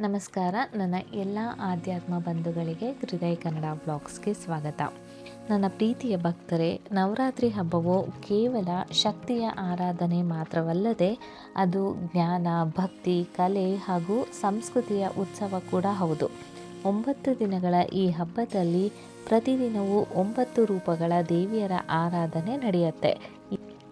ನಮಸ್ಕಾರ. ನನ್ನ ಎಲ್ಲ ಆಧ್ಯಾತ್ಮ ಬಂಧುಗಳಿಗೆ ಹೃದಯ ಕನ್ನಡ ಬ್ಲಾಗ್ಸ್ಗೆ ಸ್ವಾಗತ. ನನ್ನ ಪ್ರೀತಿಯ ಭಕ್ತರೇ, ನವರಾತ್ರಿ ಹಬ್ಬವು ಕೇವಲ ಶಕ್ತಿಯ ಆರಾಧನೆ ಮಾತ್ರವಲ್ಲದೆ ಅದು ಜ್ಞಾನ, ಭಕ್ತಿ, ಕಲೆ ಹಾಗೂ ಸಂಸ್ಕೃತಿಯ ಉತ್ಸವ ಕೂಡ ಹೌದು. ಒಂಬತ್ತು ದಿನಗಳ ಈ ಹಬ್ಬದಲ್ಲಿ ಪ್ರತಿದಿನವೂ ಒಂಬತ್ತು ರೂಪಗಳ ದೇವಿಯರ ಆರಾಧನೆ ನಡೆಯುತ್ತೆ.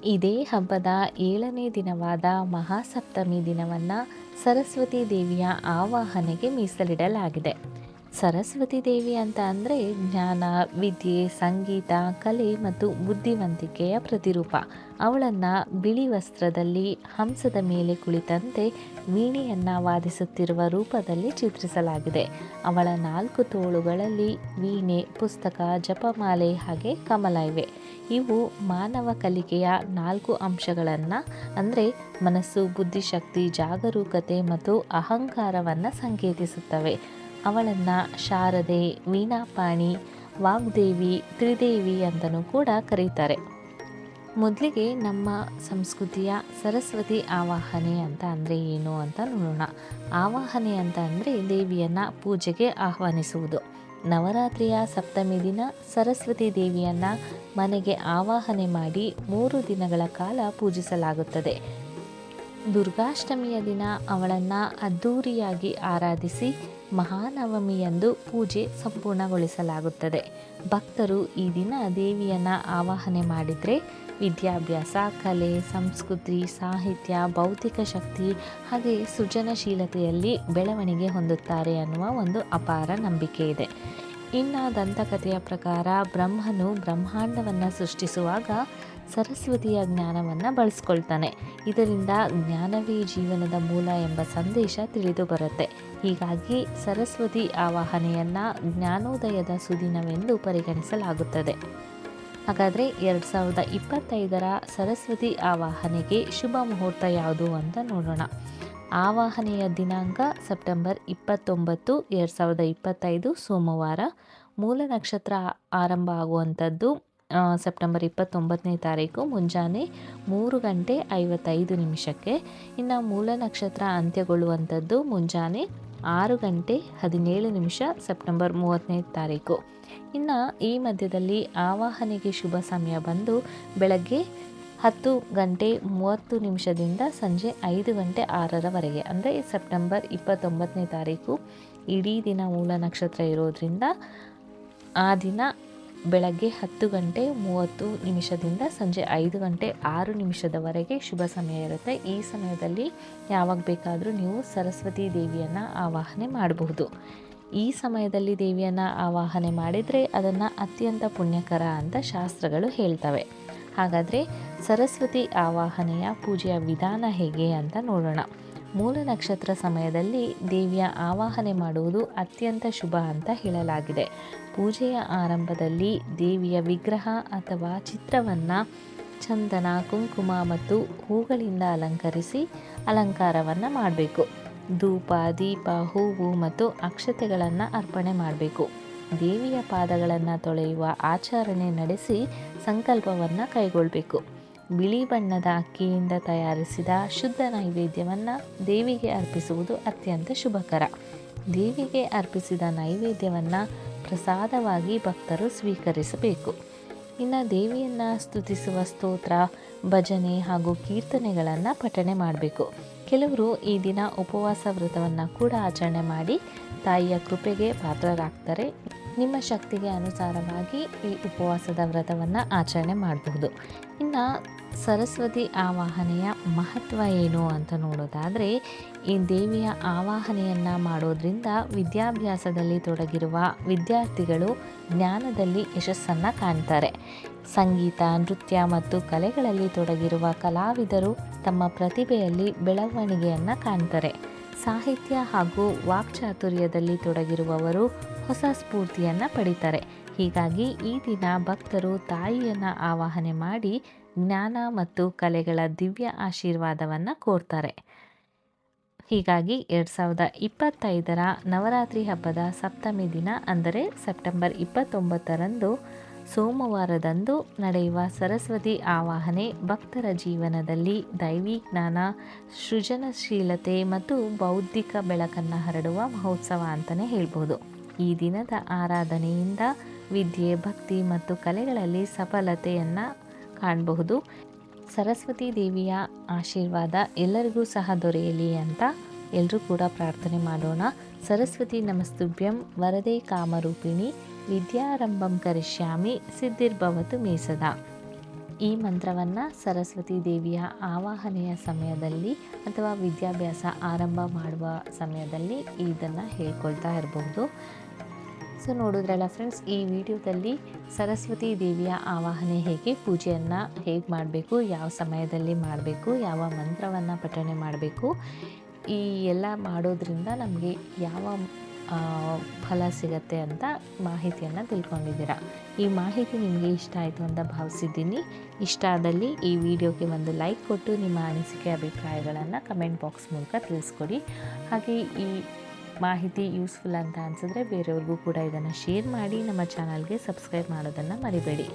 ಇದೇ ಹಬ್ಬದ ಏಳನೇ ದಿನವಾದ ಮಹಾಸಪ್ತಮಿ ದಿನವನ್ನು ಸರಸ್ವತಿ ದೇವಿಯ ಆವಾಹನೆಗೆ ಮೀಸಲಿಡಲಾಗಿದೆ. ಸರಸ್ವತಿ ದೇವಿ ಅಂತ ಅಂದರೆ ಜ್ಞಾನ, ವಿದ್ಯೆ, ಸಂಗೀತ, ಕಲೆ ಮತ್ತು ಬುದ್ಧಿವಂತಿಕೆಯ ಪ್ರತಿರೂಪ. ಅವಳನ್ನು ಬಿಳಿ ವಸ್ತ್ರದಲ್ಲಿ, ಹಂಸದ ಮೇಲೆ ಕುಳಿತಂತೆ ವೀಣೆಯನ್ನು ವಾದಿಸುತ್ತಿರುವ ರೂಪದಲ್ಲಿ ಚಿತ್ರಿಸಲಾಗಿದೆ. ಅವಳ ನಾಲ್ಕು ತೋಳುಗಳಲ್ಲಿ ವೀಣೆ, ಪುಸ್ತಕ, ಜಪಮಾಲೆ ಹಾಗೆ ಕಮಲ ಇವೆ. ಇವು ಮಾನವ ಕಲಿಕೆಯ ನಾಲ್ಕು ಅಂಶಗಳನ್ನು ಅಂದರೆ ಮನಸ್ಸು, ಬುದ್ಧಿಶಕ್ತಿ, ಜಾಗರೂಕತೆ ಮತ್ತು ಅಹಂಕಾರವನ್ನು ಸಂಕೇತಿಸುತ್ತವೆ. ಅವಳನ್ನು ಶಾರದೆ, ವೀಣಾಪಾಣಿ, ವಾಗ್ದೇವಿ, ತ್ರಿದೇವಿ ಅಂತಲೂ ಕೂಡ ಕರೀತಾರೆ. ಮೊದಲಿಗೆ ನಮ್ಮ ಸಂಸ್ಕೃತಿಯ ಸರಸ್ವತಿ ಆವಾಹನೆ ಅಂತ ಅಂದರೆ ಏನು ಅಂತ ನೋಡೋಣ. ಆವಾಹನೆ ಅಂತ ಅಂದರೆ ದೇವಿಯನ್ನು ಪೂಜೆಗೆ ಆಹ್ವಾನಿಸುವುದು. ನವರಾತ್ರಿಯ ಸಪ್ತಮಿ ದಿನ ಸರಸ್ವತಿ ದೇವಿಯನ್ನು ಮನೆಗೆ ಆವಾಹನೆ ಮಾಡಿ ಮೂರು ದಿನಗಳ ಕಾಲ ಪೂಜಿಸಲಾಗುತ್ತದೆ. ದುರ್ಗಾಷ್ಟಮಿಯ ದಿನ ಅವಳನ್ನು ಅದ್ಧೂರಿಯಾಗಿ ಆರಾಧಿಸಿ ಮಹಾನವಮಿಯಂದು ಪೂಜೆ ಸಂಪೂರ್ಣಗೊಳಿಸಲಾಗುತ್ತದೆ. ಭಕ್ತರು ಈ ದಿನ ದೇವಿಯನ್ನು ಆವಾಹನೆ ಮಾಡಿದರೆ ವಿದ್ಯಾಭ್ಯಾಸ, ಕಲೆ, ಸಂಸ್ಕೃತಿ, ಸಾಹಿತ್ಯ, ಭೌತಿಕ ಶಕ್ತಿ ಹಾಗೆ ಸೃಜನಶೀಲತೆಯಲ್ಲಿ ಬೆಳವಣಿಗೆ ಹೊಂದುತ್ತಾರೆ ಅನ್ನುವ ಒಂದು ಅಪಾರ ನಂಬಿಕೆ ಇದೆ. ಇನ್ನು ದಂತಕಥೆಯ ಪ್ರಕಾರ ಬ್ರಹ್ಮನು ಬ್ರಹ್ಮಾಂಡವನ್ನು ಸೃಷ್ಟಿಸುವಾಗ ಸರಸ್ವತಿಯ ಜ್ಞಾನವನ್ನು ಬಳಸ್ಕೊಳ್ತಾನೆ. ಇದರಿಂದ ಜ್ಞಾನವೇ ಜೀವನದ ಮೂಲ ಎಂಬ ಸಂದೇಶ ತಿಳಿದು ಬರುತ್ತೆ. ಹೀಗಾಗಿ ಸರಸ್ವತಿ ಆವಾಹನೆಯನ್ನು ಜ್ಞಾನೋದಯದ ಸುದಿನವೆಂದು ಪರಿಗಣಿಸಲಾಗುತ್ತದೆ. ಹಾಗಾದರೆ ಎರಡು ಸಾವಿರದ ಇಪ್ಪತ್ತೈದರ ಸರಸ್ವತಿ ಆವಾಹನೆಗೆ ಶುಭ ಮುಹೂರ್ತ ಯಾವುದು ಅಂತ ನೋಡೋಣ. ಆವಾಹನೆಯ ದಿನಾಂಕ ಸೆಪ್ಟೆಂಬರ್ ಇಪ್ಪತ್ತೊಂಬತ್ತು, ಎರಡು ಸಾವಿರದ ಇಪ್ಪತ್ತೈದು, ಸೋಮವಾರ. ಮೂಲ ನಕ್ಷತ್ರ ಆರಂಭ ಆಗುವಂಥದ್ದು ಸೆಪ್ಟೆಂಬರ್ ಇಪ್ಪತ್ತೊಂಬತ್ತನೇ ತಾರೀಕು, ಮುಂಜಾನೆ ಮೂರು ಗಂಟೆ ಐವತ್ತೈದು ನಿಮಿಷಕ್ಕೆ. ಇನ್ನು ಮೂಲ ನಕ್ಷತ್ರ ಅಂತ್ಯಗೊಳ್ಳುವಂಥದ್ದು, ಮುಂಜಾನೆ ಆರು ಗಂಟೆ ಹದಿನೇಳು ನಿಮಿಷ, ಸೆಪ್ಟೆಂಬರ್ ಮೂವತ್ತನೇ ತಾರೀಕು. ಇನ್ನು ಈ ಮಧ್ಯದಲ್ಲಿ ಆವಾಹನೆಗೆ ಶುಭ ಸಮಯ ಬಂದು ಬೆಳಗ್ಗೆ ಹತ್ತು ಗಂಟೆ ಮೂವತ್ತು ನಿಮಿಷದಿಂದ ಸಂಜೆ ಐದು ಗಂಟೆ ಆರರವರೆಗೆ, ಅಂದರೆ ಸೆಪ್ಟೆಂಬರ್ ಇಪ್ಪತ್ತೊಂಬತ್ತನೇ ತಾರೀಕು, ಇಡೀ ದಿನ ಮೂಲ ನಕ್ಷತ್ರ ಇರೋದರಿಂದ ಆ ದಿನ ಬೆಳಗ್ಗೆ ಹತ್ತು ಗಂಟೆ ಮೂವತ್ತು ನಿಮಿಷದಿಂದ ಸಂಜೆ ಐದು ಗಂಟೆ ಆರು ನಿಮಿಷದವರೆಗೆ ಶುಭ ಸಮಯ ಇರುತ್ತೆ. ಈ ಸಮಯದಲ್ಲಿ ಯಾವಾಗ ಬೇಕಾದರೂ ನೀವು ಸರಸ್ವತಿ ದೇವಿಯನ್ನು ಆವಾಹನೆ ಮಾಡಬಹುದು. ಈ ಸಮಯದಲ್ಲಿ ದೇವಿಯನ್ನು ಆವಾಹನೆ ಮಾಡಿದರೆ ಅದನ್ನು ಅತ್ಯಂತ ಪುಣ್ಯಕರ ಅಂತ ಶಾಸ್ತ್ರಗಳು ಹೇಳ್ತವೆ. ಹಾಗಾದರೆ ಸರಸ್ವತಿ ಆವಾಹನೆಯ ಪೂಜೆಯ ವಿಧಾನ ಹೇಗೆ ಅಂತ ನೋಡೋಣ. ಮೂಲ ನಕ್ಷತ್ರ ಸಮಯದಲ್ಲಿ ದೇವಿಯ ಆವಾಹನೆ ಮಾಡುವುದು ಅತ್ಯಂತ ಶುಭ ಅಂತ ಹೇಳಲಾಗಿದೆ. ಪೂಜೆಯ ಆರಂಭದಲ್ಲಿ ದೇವಿಯ ವಿಗ್ರಹ ಅಥವಾ ಚಿತ್ರವನ್ನು ಚಂದನ, ಕುಂಕುಮ ಮತ್ತು ಹೂಗಳಿಂದ ಅಲಂಕರಿಸಿ ಅಲಂಕಾರವನ್ನು ಮಾಡಬೇಕು. ಧೂಪ, ದೀಪ, ಹೂವು ಮತ್ತು ಅಕ್ಷತೆಗಳನ್ನು ಅರ್ಪಣೆ ಮಾಡಬೇಕು. ದೇವಿಯ ಪಾದಗಳನ್ನು ತೊಳೆಯುವ ಆಚರಣೆ ನಡೆಸಿ ಸಂಕಲ್ಪವನ್ನು ಕೈಗೊಳ್ಳಬೇಕು ಬಿಳಿ ಬಣ್ಣದ ಅಕ್ಕಿಯಿಂದ ತಯಾರಿಸಿದ ಶುದ್ಧ ನೈವೇದ್ಯವನ್ನು ದೇವಿಗೆ ಅರ್ಪಿಸುವುದು ಅತ್ಯಂತ ಶುಭಕರ. ದೇವಿಗೆ ಅರ್ಪಿಸಿದ ನೈವೇದ್ಯವನ್ನು ಪ್ರಸಾದವಾಗಿ ಭಕ್ತರು ಸ್ವೀಕರಿಸಬೇಕು. ಇನ್ನು ದೇವಿಯನ್ನು ಸ್ತುತಿಸುವ ಸ್ತೋತ್ರ, ಭಜನೆ ಹಾಗೂ ಕೀರ್ತನೆಗಳನ್ನು ಪಠಣೆ ಮಾಡಬೇಕು. ಕೆಲವರು ಈ ದಿನ ಉಪವಾಸ ವ್ರತವನ್ನು ಕೂಡ ಆಚರಣೆ ಮಾಡಿ ತಾಯಿಯ ಕೃಪೆಗೆ ಪಾತ್ರರಾಗ್ತಾರೆ. ನಿಮ್ಮ ಶಕ್ತಿಗೆ ಅನುಸಾರವಾಗಿ ಈ ಉಪವಾಸದ ವ್ರತವನ್ನು ಆಚರಣೆ ಮಾಡಬಹುದು. ಇನ್ನು ಸರಸ್ವತಿ ಆವಾಹನೆಯ ಮಹತ್ವ ಏನು ಅಂತ ನೋಡೋದಾದರೆ, ಈ ದೇವಿಯ ಆವಾಹನೆಯನ್ನು ಮಾಡೋದ್ರಿಂದ ವಿದ್ಯಾಭ್ಯಾಸದಲ್ಲಿ ತೊಡಗಿರುವ ವಿದ್ಯಾರ್ಥಿಗಳು ಜ್ಞಾನದಲ್ಲಿ ಯಶಸ್ಸನ್ನು ಕಾಣ್ತಾರೆ. ಸಂಗೀತ, ನೃತ್ಯ ಮತ್ತು ಕಲೆಗಳಲ್ಲಿ ತೊಡಗಿರುವ ಕಲಾವಿದರು ತಮ್ಮ ಪ್ರತಿಭೆಯಲ್ಲಿ ಬೆಳವಣಿಗೆಯನ್ನು ಕಾಣ್ತಾರೆ. ಸಾಹಿತ್ಯ ಹಾಗೂ ವಾಕ್ಚಾತುರ್ಯದಲ್ಲಿ ತೊಡಗಿರುವವರು ಹೊಸ ಸ್ಫೂರ್ತಿಯನ್ನು ಪಡಿತಾರೆ. ಹೀಗಾಗಿ ಈ ದಿನ ಭಕ್ತರು ತಾಯಿಯನ್ನು ಆವಾಹನೆ ಮಾಡಿ ಜ್ಞಾನ ಮತ್ತು ಕಲೆಗಳ ದಿವ್ಯ ಆಶೀರ್ವಾದವನ್ನು ಕೋರ್ತಾರೆ. ಹೀಗಾಗಿ ಎರಡು ಸಾವಿರದ ಇಪ್ಪತ್ತೈದರ ನವರಾತ್ರಿ ಹಬ್ಬದ ಸಪ್ತಮಿ ದಿನ ಅಂದರೆ ಸೆಪ್ಟೆಂಬರ್ ಇಪ್ಪತ್ತೊಂಬತ್ತರಂದು ಸೋಮವಾರದಂದು ನಡೆಯುವ ಸರಸ್ವತಿ ಆವಾಹನೆ ಭಕ್ತರ ಜೀವನದಲ್ಲಿ ದೈವಿ ಜ್ಞಾನ, ಸೃಜನಶೀಲತೆ ಮತ್ತು ಬೌದ್ಧಿಕ ಬೆಳಕನ್ನು ಹರಡುವ ಮಹೋತ್ಸವ ಅಂತಲೇ ಹೇಳ್ಬೋದು. ಈ ದಿನದ ಆರಾಧನೆಯಿಂದ ವಿದ್ಯೆ, ಭಕ್ತಿ ಮತ್ತು ಕಲೆಗಳಲ್ಲಿ ಸಫಲತೆಯನ್ನು ಕಾಣಬಹುದು. ಸರಸ್ವತಿ ದೇವಿಯ ಆಶೀರ್ವಾದ ಎಲ್ಲರಿಗೂ ಸಹ ದೊರೆಯಲಿ ಅಂತ ಎಲ್ಲರೂ ಕೂಡ ಪ್ರಾರ್ಥನೆ ಮಾಡೋಣ. ಸರಸ್ವತಿ ನಮಸ್ತುಭ್ಯಂ, ವರದೆ ಕಾಮರೂಪಿಣಿ. ವಿದ್ಯಾರಂಭಂ ಕರಿಷ್ಯಾಮಿ ಸಿದ್ಧಿರ್ಭವತು ಮೀಸದ. ಈ ಮಂತ್ರವನ್ನು ಸರಸ್ವತಿ ದೇವಿಯ ಆವಾಹನೆಯ ಸಮಯದಲ್ಲಿ ಅಥವಾ ವಿದ್ಯಾಭ್ಯಾಸ ಆರಂಭ ಮಾಡುವ ಸಮಯದಲ್ಲಿ ಇದನ್ನು ಹೇಳ್ಕೊಳ್ತಾ ಇರಬಹುದು ಸೊ ನೋಡಿದ್ರಲ್ಲ ಫ್ರೆಂಡ್ಸ್ ಈ ವಿಡಿಯೋದಲ್ಲಿ ಸರಸ್ವತಿ ದೇವಿಯ ಆವಾಹನೆ ಹೇಗೆ, ಪೂಜೆಯನ್ನು ಹೇಗೆ ಮಾಡಬೇಕು, ಯಾವ ಸಮಯದಲ್ಲಿ ಮಾಡಬೇಕು, ಯಾವ ಮಂತ್ರವನ್ನು ಪಠಣೆ ಮಾಡಬೇಕು, ಈ ಎಲ್ಲ ಮಾಡೋದ್ರಿಂದ ನಮಗೆ ಯಾವ ಫಲ ಸಿಗತ್ತೆ ಅಂತ ಮಾಹಿತಿಯನ್ನು ತಿಳ್ಕೊಂಡಿದ್ದೀರಾ. ಈ ಮಾಹಿತಿ ನಿಮಗೆ ಇಷ್ಟ ಆಯಿತು ಅಂತ ಭಾವಿಸಿದ್ದೀನಿ. ಇಷ್ಟ ಆದಲ್ಲಿ ಈ ವಿಡಿಯೋಗೆ ಒಂದು ಲೈಕ್ ಕೊಟ್ಟು ನಿಮ್ಮ ಅನಿಸಿಕೆ ಅಭಿಪ್ರಾಯಗಳನ್ನು ಕಮೆಂಟ್ ಬಾಕ್ಸ್ ಮೂಲಕ ತಿಳಿಸ್ಕೊಡಿ. ಹಾಗೆ ಈ ಮಾಹಿತಿ ಯೂಸ್ಫುಲ್ ಅಂತ ಅನಿಸಿದ್ರೆ ಬೇರೆಯವ್ರಿಗೂ ಕೂಡ ಇದನ್ನು ಶೇರ್ ಮಾಡಿ ನಮ್ಮ ಚಾನಲ್ಗೆ ಸಬ್ಸ್ಕ್ರೈಬ್ ಮಾಡೋದನ್ನು ಮರಿಬೇಡಿ.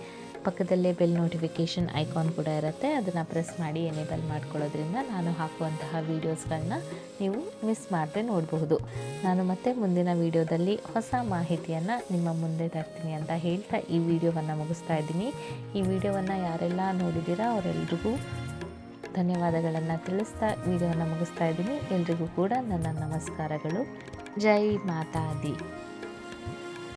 ಪಕ್ಕದಲ್ಲೇ ಬೆಲ್ ನೋಟಿಫಿಕೇಷನ್ ಐಕಾನ್ ಕೂಡ ಇರುತ್ತೆ. ಅದನ್ನು ಪ್ರೆಸ್ ಮಾಡಿ ಎನೇಬಲ್ ಮಾಡ್ಕೊಳ್ಳೋದ್ರಿಂದ ನಾನು ಹಾಕುವಂತಹ ವೀಡಿಯೋಸ್ಗಳನ್ನ ನೀವು ಮಿಸ್ ಮಾಡದೆ ನೋಡಬಹುದು. ನಾನು ಮತ್ತೆ ಮುಂದಿನ ವೀಡಿಯೋದಲ್ಲಿ ಹೊಸ ಮಾಹಿತಿಯನ್ನು ನಿಮ್ಮ ಮುಂದೆ ತರ್ತೀನಿ ಅಂತ ಹೇಳ್ತಾ ಈ ವಿಡಿಯೋವನ್ನು ಮುಗಿಸ್ತಾ ಇದ್ದೀನಿ. ಈ ವಿಡಿಯೋವನ್ನು ಯಾರೆಲ್ಲ ನೋಡಿದ್ದೀರಾ ಅವರೆಲ್ರಿಗೂ ಧನ್ಯವಾದಗಳನ್ನು ತಿಳಿಸ್ತಾ ವಿಡಿಯೋವನ್ನು ಮುಗಿಸ್ತಾ ಇದ್ದೀನಿ. ಎಲ್ರಿಗೂ ಕೂಡ ನನ್ನ ನಮಸ್ಕಾರಗಳು. ಜೈ ಮಾತಾದಿ.